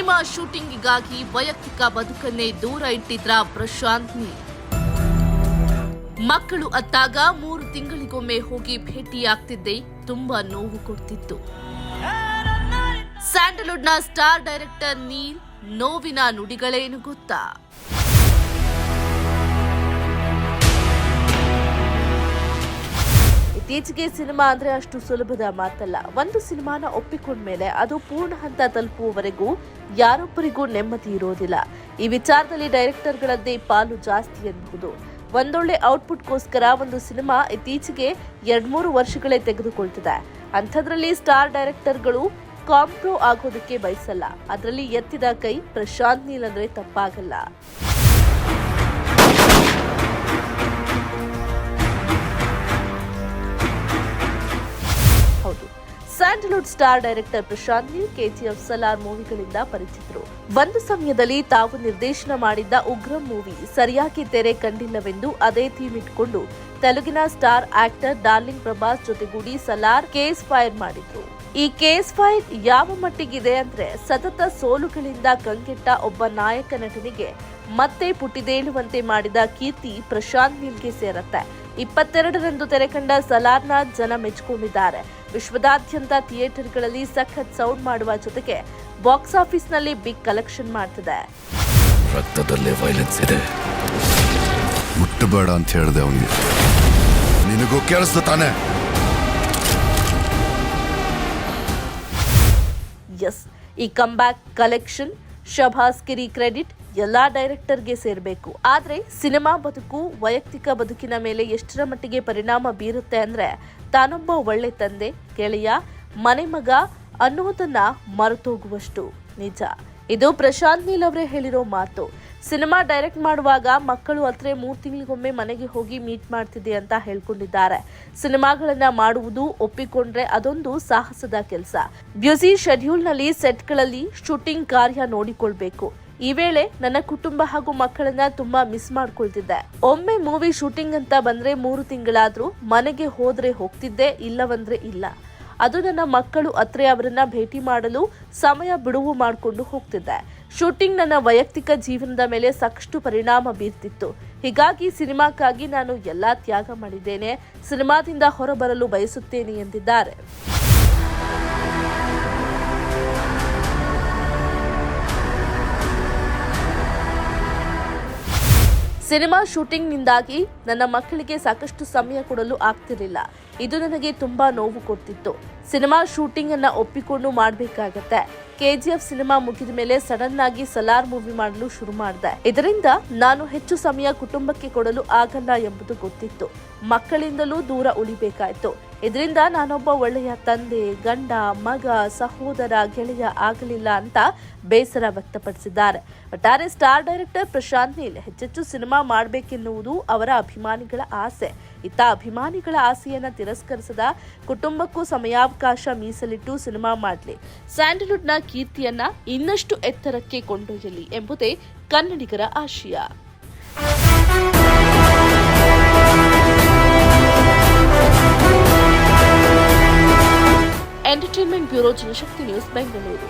Cinema ಶೂಟಿಂಗಿಗಾಗಿ ವೈಯಕ್ತಿಕ ಬದುಕನ್ನೇ ದೂರ ಇಟ್ಟಿದ್ರ ಪ್ರಶಾಂತ್ ನೀಲ್ ಮಕ್ಕಳು ಅತ್ತಾಗ ಮೂರು ತಿಂಗಳಿಗೊಮ್ಮೆ ಹೋಗಿ ಭೇಟಿಯಾಗ್ತಿದ್ದೆ ತುಂಬಾ ನೋವು ಕೊಡ್ತಿತ್ತು. ಸ್ಯಾಂಡಲ್ವುಡ್ನ ಸ್ಟಾರ್ ಡೈರೆಕ್ಟರ್ ನೀಲ್ ನೋವಿನ ನುಡಿಗಳೇನು ಗೊತ್ತಾ? ಇತ್ತೀಚೆಗೆ ಸಿನಿಮಾ ಅಂದ್ರೆ ಅಷ್ಟು ಸುಲಭದ ಮಾತಲ್ಲ. ಒಂದು ಸಿನಿಮಾನ ಒಪ್ಪಿಕೊಂಡ ಮೇಲೆ ಅದು ಪೂರ್ಣ ಹಂತ ತಲುಪುವವರೆಗೂ ಯಾರೊಬ್ಬರಿಗೂ ನೆಮ್ಮದಿ ಇರೋದಿಲ್ಲ. ಈ ವಿಚಾರದಲ್ಲಿ ಡೈರೆಕ್ಟರ್ಗಳದ್ದೇ ಪಾಲು ಜಾಸ್ತಿ ಎನ್ನಬಹುದು ಒಂದೊಳ್ಳೆ ಔಟ್ಪುಟ್ಗೋಸ್ಕರ ಒಂದು ಸಿನಿಮಾ ಇತ್ತೀಚೆಗೆ ಎರಡ್ಮೂರು ವರ್ಷಗಳೇ ತೆಗೆದುಕೊಳ್ತಿದೆ. ಅಂಥದ್ರಲ್ಲಿ ಸ್ಟಾರ್ ಡೈರೆಕ್ಟರ್ಗಳು ಕಾಂಪ್ರೋ ಆಗೋದಕ್ಕೆ ಬಯಸಲ್ಲ. ಅದರಲ್ಲಿ ಎತ್ತಿದ ಕೈ ಪ್ರಶಾಂತ್ ನೀಲ್ ಅಂದ್ರೆ ತಪ್ಪಾಗಲ್ಲ. Sandalwood star director Prashanth Neel, KGF Salaar ಮೂವಿಗಳಿಂದ ಪರಿಚಿತರು. ಒಂದು ಸಮಯದಲ್ಲಿ ತಾವು ನಿರ್ದೇಶನ ಮಾಡಿದ್ದ ಉಗ್ರಂ ಮೂವಿ ಸರಿಯಾಗಿ ತೆರೆ ಕಂಡಿಲ್ಲವೆಂದು ಅದೇ ಥೀಮ್ ಇಟ್ಕೊಂಡು ತೆಲುಗಿನ ಸ್ಟಾರ್ ಆಕ್ಟರ್ ಡಾರ್ಲಿಂಗ್ ಪ್ರಭಾಸ್ ಜೊತೆಗೂಡಿ ಸಲಾರ್ ಕೇಸ್ ಫೈರ್ ಮಾಡಿದ್ರು. ಈ ಕೇಸ್ ಫೈರ್ ಯಾವ ಮಟ್ಟಿಗಿದೆ ಅಂದ್ರೆ ಸತತ ಸೋಲುಗಳಿಂದ ಕಂಗೆಟ್ಟ ಒಬ್ಬ ನಾಯಕ ನಟನಿಗೆ ಮತ್ತೆ ಪುಟಿದೇಳುವಂತೆ ಮಾಡಿದ ಕೀರ್ತಿ ಪ್ರಶಾಂತ್ ನಿಲ್ಗೆ ಸೇರತ್ತೆ. ಇಪ್ಪತ್ತೆರಡರಂದು ತೆರೆಕಂಡ ಸಲಾರ್ನ ಜನ ಮೆಚ್ಚಿಕೊಂಡಿದ್ದಾರೆ ವಿಶ್ವದಾದ್ಯಂತ ಥಿಯೇಟರ್ಗಳಲ್ಲಿ ಸಖತ್ ಸೌಂಡ್ ಮಾಡುವ ಜೊತೆಗೆ ಬಾಕ್ಸ್ ಆಫೀಸ್ನಲ್ಲಿ ಬಿಗ್ ಕಲೆಕ್ಷನ್ ಮಾಡ್ತಿದೆ. ರಕ್ತದಲ್ಲೇ ವೈಲೆನ್ಸ್ ಇದೆ. ಮುಟ್ಟಬೇಡ ಅಂತ ಹೇಳಿದೆ ಅವನಿಗೆ. ನಿನಗೂ ಕೇಳಿಸ್ತು ತಾನೆ? ಎಸ್ ಈ ಕಂಬ್ಯಾಕ್ ಕಲೆಕ್ಷನ್ ಶಭಾಸ್ಕಿರಿ ಕ್ರೆಡಿಟ್ ಎಲ್ಲಾ ಡೈರೆಕ್ಟರ್ಗೆ ಸೇರಬೇಕು. ಆದ್ರೆ ಸಿನಿಮಾ ಬದುಕು, ವೈಯಕ್ತಿಕ ಬದುಕಿನ ಮೇಲೆ ಎಷ್ಟರ ಮಟ್ಟಿಗೆ ಪರಿಣಾಮ ಬೀರುತ್ತೆ ಅಂದ್ರೆ ತಾನೊಬ್ಬ ಒಳ್ಳೆ ತಂದೆ, ಗೆಳೆಯ, ಮನೆ ಮಗ ಅನ್ನುವುದನ್ನು ಮರೆತೋಗುವಷ್ಟು. ನಿಜ. ಇದು ಪ್ರಶಾಂತ್ ನೀಲ್ ಅವರೇ ಹೇಳಿರೋ ಮಾತು. ಸಿನಿಮಾ ಡೈರೆಕ್ಟ್ ಮಾಡುವಾಗ ಮಕ್ಕಳು ಹತ್ರ ಮೂರು ತಿಂಗಳಿಗೊಮ್ಮೆ ಮನೆಗೆ ಹೋಗಿ ಮೀಟ್ ಮಾಡ್ತಿದ್ದೆ ಅಂತ ಹೇಳ್ಕೊಂಡಿದ್ದಾರೆ. ಸಿನಿಮಾಗಳನ್ನ ಮಾಡುವುದು ಒಪ್ಪಿಕೊಂಡ್ರೆ ಅದೊಂದು ಸಾಹಸದ ಕೆಲಸ. ಬ್ಯುಸಿ ಶೆಡ್ಯೂಲ್ನಲ್ಲಿ ಸೆಟ್ಗಳಲ್ಲಿ ಶೂಟಿಂಗ್ ಕಾರ್ಯ ನೋಡಿಕೊಳ್ಬೇಕು. ಈ ವೇಳೆ ನನ್ನ ಕುಟುಂಬ ಹಾಗೂ ಮಕ್ಕಳನ್ನ ತುಂಬಾ ಮಿಸ್ ಮಾಡ್ಕೊಳ್ತಿದ್ದೆ. ಒಮ್ಮೆ ಮೂವಿ ಶೂಟಿಂಗ್ ಅಂತ ಬಂದ್ರೆ ಮೂರು ತಿಂಗಳಾದ್ರೂ ಮನೆಗೆ ಹೋದ್ರೆ ಹೋಗ್ತಿದ್ದೆ, ಇಲ್ಲವಂದ್ರೆ ಇಲ್ಲ. ಅದು ನನ್ನ ಮಕ್ಕಳು ಅತ್ರೆ ಅವರನ್ನ ಭೇಟಿ ಮಾಡಲು ಸಮಯ ಬಿಡುವು ಮಾಡಿಕೊಂಡು ಹೋಗ್ತಿದ್ದೆ. ಶೂಟಿಂಗ್ ನನ್ನ ವೈಯಕ್ತಿಕ ಜೀವನದ ಮೇಲೆ ಸಾಕಷ್ಟು ಪರಿಣಾಮ ಬೀರ್ತಿತ್ತು. ಹೀಗಾಗಿ ಸಿನಿಮಾಕ್ಕಾಗಿ ನಾನು ಎಲ್ಲಾ ತ್ಯಾಗ ಮಾಡಿದ್ದೇನೆ. ಸಿನಿಮಾದಿಂದ ಹೊರಬರಲು ಬಯಸುತ್ತೇನೆ ಎಂದಿದ್ದಾರೆ. ಸಿನಿಮಾ ಶೂಟಿಂಗ್ನಿಂದಾಗಿ ನನ್ನ ಮಕ್ಕಳಿಗೆ ಸಾಕಷ್ಟು ಸಮಯ ಕೊಡಲು ಆಗ್ತಿರಲಿಲ್ಲ. ಇದು ನನಗೆ ತುಂಬಾ ನೋವು ಕೊಡ್ತಿತ್ತು. ಸಿನಿಮಾ ಶೂಟಿಂಗ್ ಅನ್ನ ಒಪ್ಪಿಕೊಂಡು ಮಾಡಬೇಕಾಗತ್ತೆ. ಕೆಜಿಎಫ್ ಸಿನಿಮಾ ಮುಗಿದ ಮೇಲೆ ಸಡನ್ ಆಗಿ ಸಲಾರ್ ಮೂವಿ ಮಾಡಲು ಶುರು ಮಾಡಿದೆ. ಇದರಿಂದ ನಾನು ಹೆಚ್ಚು ಸಮಯ ಕುಟುಂಬಕ್ಕೆ ಕೊಡಲು ಆಗಲ್ಲ ಎಂಬುದು ಗೊತ್ತಿತ್ತು. ಮಕ್ಕಳಿಂದಲೂ ದೂರ ಉಳಿಬೇಕಾಯ್ತು. ಇದರಿಂದ ನಾನೊಬ್ಬ ಒಳ್ಳೆಯ ತಂದೆ, ಗಂಡ, ಮಗ, ಸಹೋದರ, ಗೆಳೆಯ ಆಗಲಿಲ್ಲ ಅಂತ ಬೇಸರ ವ್ಯಕ್ತಪಡಿಸಿದ್ದಾರೆ. ಒಟ್ಟಾರೆ ಸ್ಟಾರ್ ಡೈರೆಕ್ಟರ್ ಪ್ರಶಾಂತ್ ನೀಲ್ ಹೆಚ್ಚೆಚ್ಚು ಸಿನಿಮಾ ಮಾಡಬೇಕೆನ್ನುವುದು ಅವರ ಅಭಿಮಾನಿಗಳ ಆಸೆ. ಇತ್ತ ಅಭಿಮಾನಿಗಳ ಆಸೆಯನ್ನ ತಿರಸ್ಕರಿಸದ ಕುಟುಂಬಕ್ಕೂ ಸಮಯಾವಕಾಶ ಮೀಸಲಿಟ್ಟು ಸಿನಿಮಾ ಮಾಡಲಿ. ಸ್ಯಾಂಡಲ್ವುಡ್ನ ಕೀರ್ತಿಯನ್ನ ಇನ್ನಷ್ಟು ಎತ್ತರಕ್ಕೆ ಕೊಂಡೊಯ್ಯಲಿ ಎಂಬುದೇ ಕನ್ನಡಿಗರ ಆಶಯ. Entertainment bureau Janashakti news Bengaluru.